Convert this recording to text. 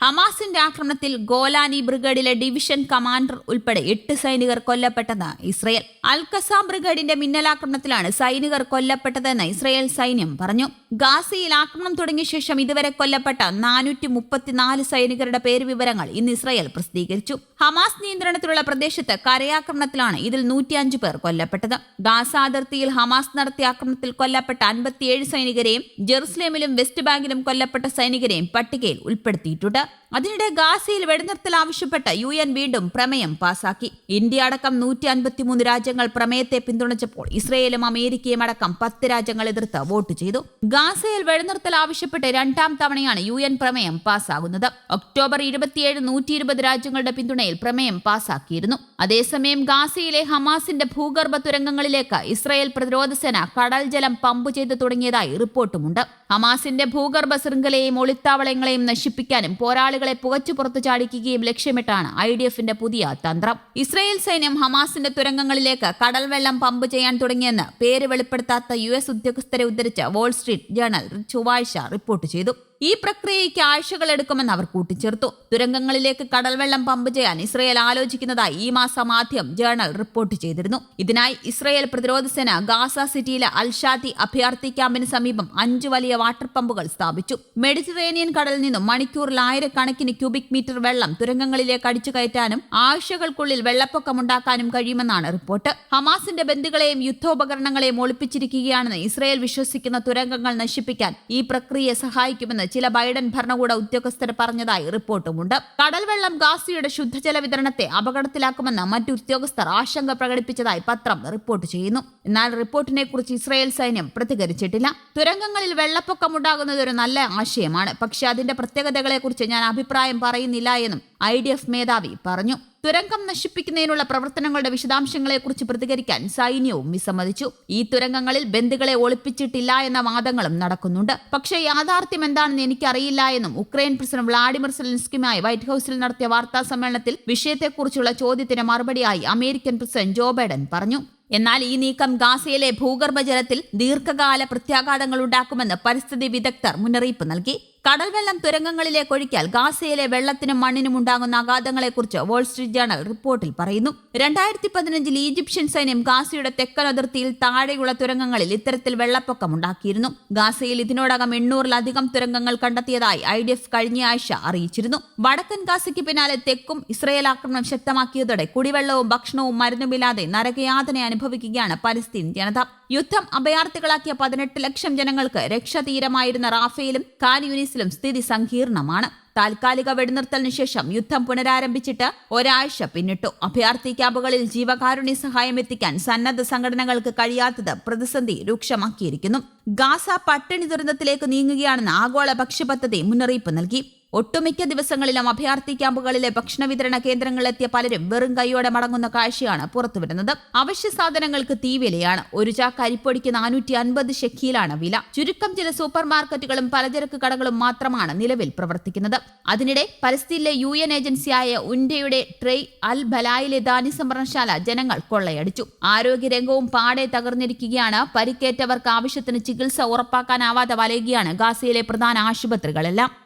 ഹമാസിന്റെ ആക്രമണത്തിൽ Golani ബ്രിഗേഡിലെ division commander ഉൾപ്പെടെ എട്ട് സൈനികർ കൊല്ലപ്പെട്ടെന്ന് ഇസ്രയേൽ. അൽ കസാം ബ്രിഗേഡിന്റെ മിന്നലാക്രമണത്തിലാണ് സൈനികർ കൊല്ലപ്പെട്ടതെന്ന് ഇസ്രയേൽ സൈന്യം പറഞ്ഞു. ഗാസയിൽ ആക്രമണം തുടങ്ങിയ ശേഷം ഇതുവരെ കൊല്ലപ്പെട്ട നാനൂറ്റി മുപ്പത്തിനാല് സൈനികരുടെ പേര് വിവരങ്ങൾ ഇന്ന് ഇസ്രായേൽ പ്രസിദ്ധീകരിച്ചു. ഹമാസ് നിയന്ത്രണത്തിലുള്ള പ്രദേശത്ത് കരയാക്രമണത്തിലാണ് ഇതിൽ നൂറ്റിയഞ്ച് പേർ കൊല്ലപ്പെട്ടത്. ഗാസ അതിർത്തിയിൽ ഹമാസ് നടത്തിയ ആക്രമണത്തിൽ കൊല്ലപ്പെട്ട അൻപത്തിയേഴ് സൈനികരെയും ജെറുസലേമിലും വെസ്റ്റ് ബാങ്കിലും കൊല്ലപ്പെട്ട സൈനികരെയും പട്ടികയിൽ ഉൾപ്പെടുത്തിയിട്ടുണ്ട്. അതിനിടെ ഗാസയിൽ വെടിനിർത്തൽ ആവശ്യപ്പെട്ട് യു എൻ വീണ്ടും പ്രമേയം പാസാക്കി. ഇന്ത്യ അടക്കം നൂറ്റി അൻപത്തിമൂന്ന് രാജ്യങ്ങൾ പ്രമേയത്തെ പിന്തുണച്ചപ്പോൾ ഇസ്രയേലും അമേരിക്കയും അടക്കം പത്ത് രാജ്യങ്ങൾ എതിർത്ത് വോട്ട് ചെയ്തു. ഗാസയിൽ വെടിനിർത്തൽ ആവശ്യപ്പെട്ട് രണ്ടാം തവണയാണ് യു എൻ പ്രമേയം പാസ്സാകുന്നത് ഒക്ടോബർ ഇരുപത്തിയേഴ് നൂറ്റി ഇരുപത് രാജ്യങ്ങളുടെ പിന്തുണയിൽ പ്രമേയം പാസാക്കിയിരുന്നു. അതേസമയം ഗാസയിലെ ഹമാസിന്റെ ഭൂഗർഭ തുരങ്കങ്ങളിലേക്ക് ഇസ്രയേൽ പ്രതിരോധ സേന കടൽ ജലം പമ്പ് ചെയ്ത് തുടങ്ങിയതായി റിപ്പോർട്ടുമുണ്ട്. ഹമാസിന്റെ ഭൂഗർഭ ശൃംഖലയെയും ഒളിത്താവളങ്ങളെയും നശിപ്പിക്കാനും പോരാളികളെ പുകച്ചു പുറത്തു ചാടിക്കുകയും ലക്ഷ്യമിട്ടാണ് ഐ ഡി എഫിന്റെ പുതിയ തന്ത്രം. ഇസ്രയേൽ സൈന്യം ഹമാസിന്റെ തുരങ്കങ്ങളിലേക്ക് കടൽവെള്ളം പമ്പ് ചെയ്യാൻ തുടങ്ങിയെന്ന് പേര് വെളിപ്പെടുത്താത്ത യു എസ് ഉദ്യോഗസ്ഥരെ ഉദ്ധരിച്ച് വാൾസ്ട്രീറ്റ് ജേണൽ ചൊവ്വാഴ്ച റിപ്പോർട്ട് ചെയ്തു. ഈ പ്രക്രിയയ്ക്ക് ആഴ്ചകൾ എടുക്കുമെന്ന് അവർ കൂട്ടിച്ചേർത്തു. തുരങ്കങ്ങളിലേക്ക് കടൽവെള്ളം പമ്പ് ചെയ്യാൻ ഇസ്രയേൽ ആലോചിക്കുന്നതായി ഈ മാസം ആദ്യം ജേണൽ റിപ്പോർട്ട് ചെയ്തിരുന്നു. ഇതിനായി ഇസ്രയേൽ പ്രതിരോധ സേന ഗാസ സിറ്റിയിലെ അൽഷാദി അഭയാർത്ഥി ക്യാമ്പിന് സമീപം അഞ്ച് വലിയ വാട്ടർ പമ്പുകൾ സ്ഥാപിച്ചു. മെഡിറ്ററേനിയൻ കടലിൽ നിന്നും മണിക്കൂറിൽ ആയിരക്കണക്കിന് ക്യൂബിക് മീറ്റർ വെള്ളം തുരങ്കങ്ങളിലേക്ക് അടിച്ചു കയറ്റാനും ആഴ്ചകൾക്കുള്ളിൽ വെള്ളപ്പൊക്കമുണ്ടാക്കാനും കഴിയുമെന്നാണ് റിപ്പോർട്ട്. ഹമാസിന്റെ ബന്ധുക്കളെയും യുദ്ധോപകരണങ്ങളെയും ഒളിപ്പിച്ചിരിക്കുകയാണെന്ന് ഇസ്രയേൽ വിശ്വസിക്കുന്ന തുരങ്കങ്ങൾ നശിപ്പിക്കാൻ ഈ പ്രക്രിയ സഹായിക്കുമെന്ന് ചില ബൈഡൻ ഭരണകൂട ഉദ്യോഗസ്ഥർ പറഞ്ഞതായി റിപ്പോർട്ടുമുണ്ട്. കടൽവെള്ളം ഗാസിയുടെ ശുദ്ധജല വിതരണത്തെ അപകടത്തിലാക്കുമെന്ന് മറ്റു ഉദ്യോഗസ്ഥർ ആശങ്ക പ്രകടിപ്പിച്ചതായി പത്രം റിപ്പോർട്ട് ചെയ്യുന്നു. എന്നാൽ റിപ്പോർട്ടിനെ കുറിച്ച് ഇസ്രായേൽ സൈന്യം പ്രതികരിച്ചിട്ടില്ല. തുരങ്കങ്ങളിൽ വെള്ളപ്പൊക്കമുണ്ടാകുന്നത് ഒരു നല്ല ആശയമാണ്. പക്ഷേ അതിന്റെ പ്രത്യേകതകളെക്കുറിച്ച് ഞാൻ അഭിപ്രായം പറയുന്നില്ല എന്നും ഐ ഡി എഫ് മേധാവി പറഞ്ഞു. തുരങ്കം നശിപ്പിക്കുന്നതിനുള്ള പ്രവർത്തനങ്ങളുടെ വിശദാംശങ്ങളെക്കുറിച്ച് പ്രതികരിക്കാൻ സൈന്യവും വിസമ്മതിച്ചു. ഈ തുരങ്കങ്ങളിൽ ബന്ധുക്കളെ ഒളിപ്പിച്ചിട്ടില്ല എന്ന വാദങ്ങളും നടക്കുന്നുണ്ട്. പക്ഷേ യാഥാർത്ഥ്യം എന്താണെന്ന് എനിക്കറിയില്ല എന്നും ഉക്രൈൻ പ്രസിഡന്റ് വ്ളാഡിമിർ സെലൻസ്കിയുമായി വൈറ്റ് ഹൌസിൽ നടത്തിയ വാർത്താ സമ്മേളനത്തിൽ വിഷയത്തെക്കുറിച്ചുള്ള ചോദ്യത്തിന് മറുപടിയായി അമേരിക്കൻ പ്രസിഡന്റ് ജോ ബൈഡൻ പറഞ്ഞു. എന്നാൽ ഈ നീക്കം ഗാസയിലെ ഭൂഗർഭജലത്തിൽ ദീർഘകാല പ്രത്യാഘാതങ്ങൾ ഉണ്ടാക്കുമെന്ന് പരിസ്ഥിതി വിദഗ്ധർ മുന്നറിയിപ്പ് നൽകി. കടൽവെള്ളം തുരങ്കങ്ങളിലേക്ക് ഒഴിക്കാൽ ഗാസയിലെ വെള്ളത്തിനും മണ്ണിനും ഉണ്ടാകുന്ന ആഘാതങ്ങളെക്കുറിച്ച് വാൾസ്ട്രീറ്റ് ജേണൽ റിപ്പോർട്ടിൽ പറയുന്നു. രണ്ടായിരത്തി പതിനഞ്ചിൽ ഈജിപ്ഷ്യൻ സൈന്യം ഗാസയുടെ തെക്കൻ അതിർത്തിയിൽ താഴെയുള്ള തുരങ്കങ്ങളിൽ ഇത്തരത്തിൽ വെള്ളപ്പൊക്കം ഉണ്ടാക്കിയിരുന്നു. ഗാസയിൽ ഇതിനോടകം എണ്ണൂറിലധികം തുരങ്കങ്ങൾ കണ്ടെത്തിയതായി ഐ ഡി എഫ് കഴിഞ്ഞ ആഴ്ച അറിയിച്ചിരുന്നു. വടക്കൻ ഗാസയ്ക്ക് പിന്നാലെ തെക്കും ഇസ്രയേൽ ആക്രമണം ശക്തമാക്കിയതോടെ കുടിവെള്ളവും ഭക്ഷണവും മരുന്നുമില്ലാതെ നരകയാതന അനുഭവിക്കുകയാണ് പലസ്തീൻ ജനത. യുദ്ധം അഭയാർത്ഥികളാക്കിയ പതിനെട്ട് ലക്ഷം ജനങ്ങൾക്ക് രക്ഷ തീരമായിരുന്ന റാഫയിലും കാൻ യൂനിസിലും സ്ഥിതി സങ്കീർണമാണ്. താൽക്കാലിക വെടിനിർത്തലിന് ശേഷം യുദ്ധം പുനരാരംഭിച്ചിട്ട് ഒരാഴ്ച പിന്നിട്ടു. അഭയാർത്ഥി ക്യാമ്പുകളിൽ ജീവകാരുണ്യ സഹായം എത്തിക്കാൻ സന്നദ്ധ സംഘടനകൾക്ക് കഴിയാത്തത് പ്രതിസന്ധി രൂക്ഷമാക്കിയിരിക്കുന്നു. ഗാസ പട്ടിണി ദുരന്തത്തിലേക്ക് നീങ്ങുകയാണെന്ന് ആഗോള ഭക്ഷ്യപദ്ധതി മുന്നറിയിപ്പ് നൽകി. ഒട്ടുമിക്ക ദിവസങ്ങളിലും അഭയാർത്ഥി ക്യാമ്പുകളിലെ ഭക്ഷണ വിതരണ കേന്ദ്രങ്ങളിലെത്തിയ പലരും വെറും കൈയോടെ മടങ്ങുന്ന കാഴ്ചയാണ് പുറത്തുവരുന്നത്. അവശ്യ സാധനങ്ങൾക്ക് തീവിലയാണ് ഒരു ചാക്ക് അരിപ്പൊടിക്ക് നാനൂറ്റി അൻപത് ഷെക്കിയിലാണ് വില. ചുരുക്കം ചില സൂപ്പർ മാർക്കറ്റുകളും പലചരക്ക് കടകളും മാത്രമാണ് നിലവിൽ പ്രവർത്തിക്കുന്നത്. അതിനിടെ പലസ്തീനിലെ യു എൻ ഏജൻസിയായ ഉൻഡയുടെ ട്രെയ് അൽ ബലായിലെ ധാന്യ സംഭരണശാല ജനങ്ങൾ കൊള്ളയടിച്ചു. ആരോഗ്യരംഗവും പാടെ തകർന്നിരിക്കുകയാണ്. പരിക്കേറ്റവർക്ക് ആവശ്യത്തിന് ചികിത്സ ഉറപ്പാക്കാനാവാതെ വലയുകയാണ് ഗാസയിലെ പ്രധാന ആശുപത്രികളെല്ലാം.